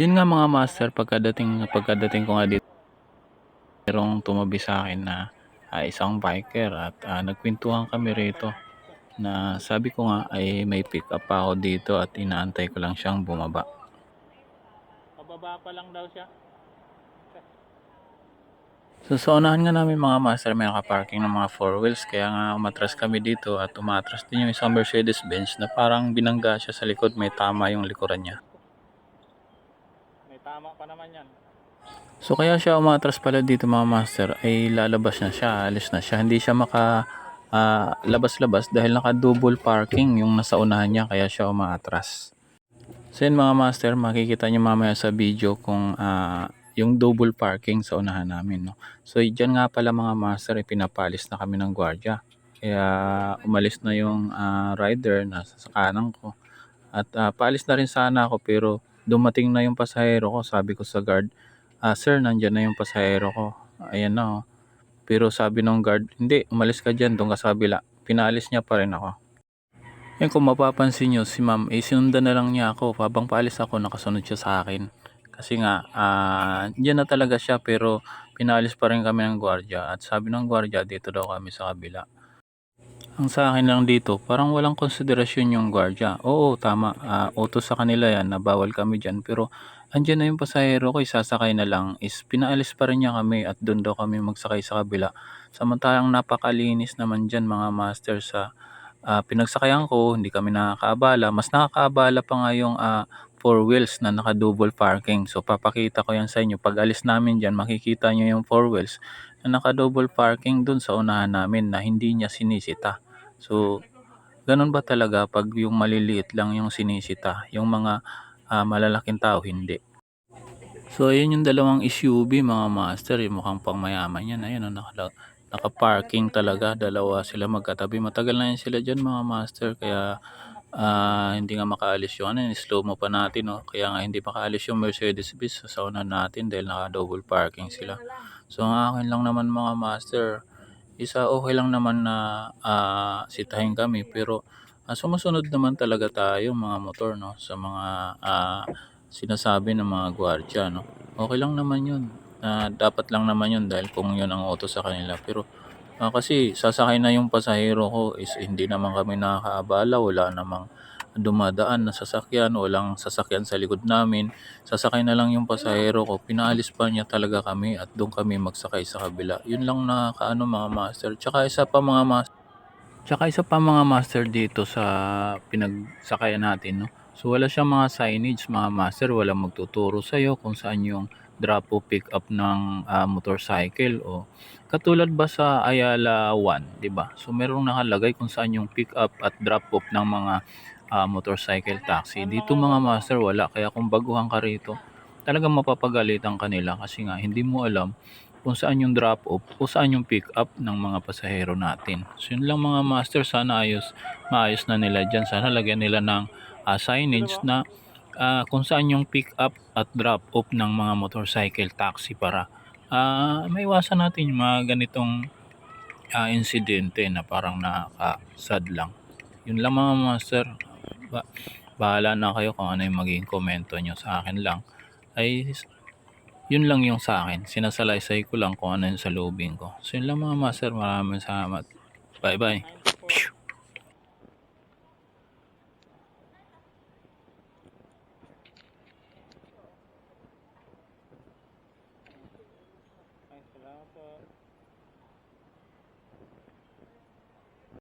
Yun nga mga master, pagkadating pagkadating ko nga dito, merong tumabi sa akin na ah, isang biker at ah, nagkwentuhan kami rito na sabi ko nga ay may pick up pa ako dito at inaantay ko lang siyang bumaba. Pababa pa lang daw siya. So sa unahan nga namin mga master may nakaparking ng mga four wheels kaya nga umatras kami dito at umatras din yung isang Mercedes Benz na parang binangga siya sa likod may tama yung likuran niya. May tama pa naman yan. So kaya siya umatras pala dito mga master ay lalabas na siya, alis na siya. Hindi siya maka ah, labas-labas dahil naka double parking yung nasa unahan niya kaya siya umatras. So yun mga master, makikita niyo mamaya sa video kung ah, yung double parking sa unahan namin. No? So dyan nga pala mga master, ipinapalis na kami ng gwardiya. Kaya umalis na yung ah, rider na sa kanan ko. At ah, paalis na rin sana ako pero dumating na yung pasahero ko. Sabi ko sa guard, ah, sir, nandyan na yung pasahero ko. Ayan na oh. Pero sabi ng guard, hindi, umalis ka dyan, doon ka sa kabila. Pinaalis niya pa rin ako. Yan kung mapapansin nyo, si ma'am, eh, sinundan na lang niya ako. Habang paalis ako, nakasunod siya sa akin. Kasi nga, ah, dyan na talaga siya pero pinaalis pa rin kami ng gwardiya. At sabi ng gwardiya, dito daw kami sa kabila. Ang sa akin lang dito, parang walang konsiderasyon yung gwardiya. Oo, tama. ah, utos sa kanila yan na bawal kami dyan. Pero andyan na yung pasahero ko, isasakay na lang. Is pinaalis pa rin niya kami at doon daw kami magsakay sa kabila. Samantalang napakalinis naman dyan mga master sa ah, pinagsakayan ko, hindi kami nakakaabala. Mas nakakaabala pa nga yung ah, four wheels na naka-double parking. So papakita ko yan sa inyo. Pag alis namin dyan, makikita nyo yung four wheels na naka-double parking dun sa unahan namin na hindi niya sinisita. So, ganun ba talaga pag yung maliliit lang yung sinisita, yung mga ah, malalaking tao hindi? So, ayun yung dalawang SUV mga master, eh, mukhang pang mayaman yan. Ayun, oh, naka, naka-parking talaga, dalawa sila magkatabi. Matagal na yan sila dyan mga master, kaya ah, hindi nga makaalis yung ano, slow mo pa natin. Oh. Kaya nga hindi makaalis yung Mercedes Benz sa unahan natin dahil naka-double parking sila. So, ang akin lang naman mga master, isa okay lang naman na ah, sitahin kami pero ah, sumusunod naman talaga tayo mga motor no sa mga ah, sinasabi ng mga gwardiya no. Okay lang naman 'yun. Ah, dapat lang naman 'yun dahil kung 'yun ang utos sa kanila pero ah, kasi sasakay na yung pasahero ko is hindi naman kami nakakaabala, wala namang dumadaan na sasakyan, walang sasakyan sa likod namin. Sasakay na lang yung pasahero ko, pinaalis pa niya talaga kami at doon kami magsakay sa kabila. Yun lang na kaano mga master. Tsaka isa pa mga master. Tsaka isa pa mga master dito sa pinagsakayan natin, no? So wala siyang mga signage, mga master, wala magtuturo sa iyo kung saan yung drop o pick up ng ah, motorcycle o katulad ba sa Ayala 1, 'di ba? So merong nakalagay kung saan yung pick up at drop off ng mga ah, motorcycle taxi. Dito mga master wala kaya kung baguhan ka rito, talagang mapapagalitan kanila kasi nga hindi mo alam kung saan yung drop off o saan yung pick up ng mga pasahero natin. So yun lang mga master, sana ayos, maayos na nila dyan. Sana lagyan nila ng ah, signage na ah, kung saan yung pick up at drop off ng mga motorcycle taxi para ah, maiwasan natin yung mga ganitong ah, insidente na parang nakaka-sad lang. Yun lang mga master. Ba- bahala na kayo kung ano yung magiging komento nyo sa akin lang. Ay yun lang yung sa akin. Sinasalaysay ko lang kung ano yung sa lobing ko. So yun lang mga master. Maraming salamat. Bye bye. Ay, salamat po.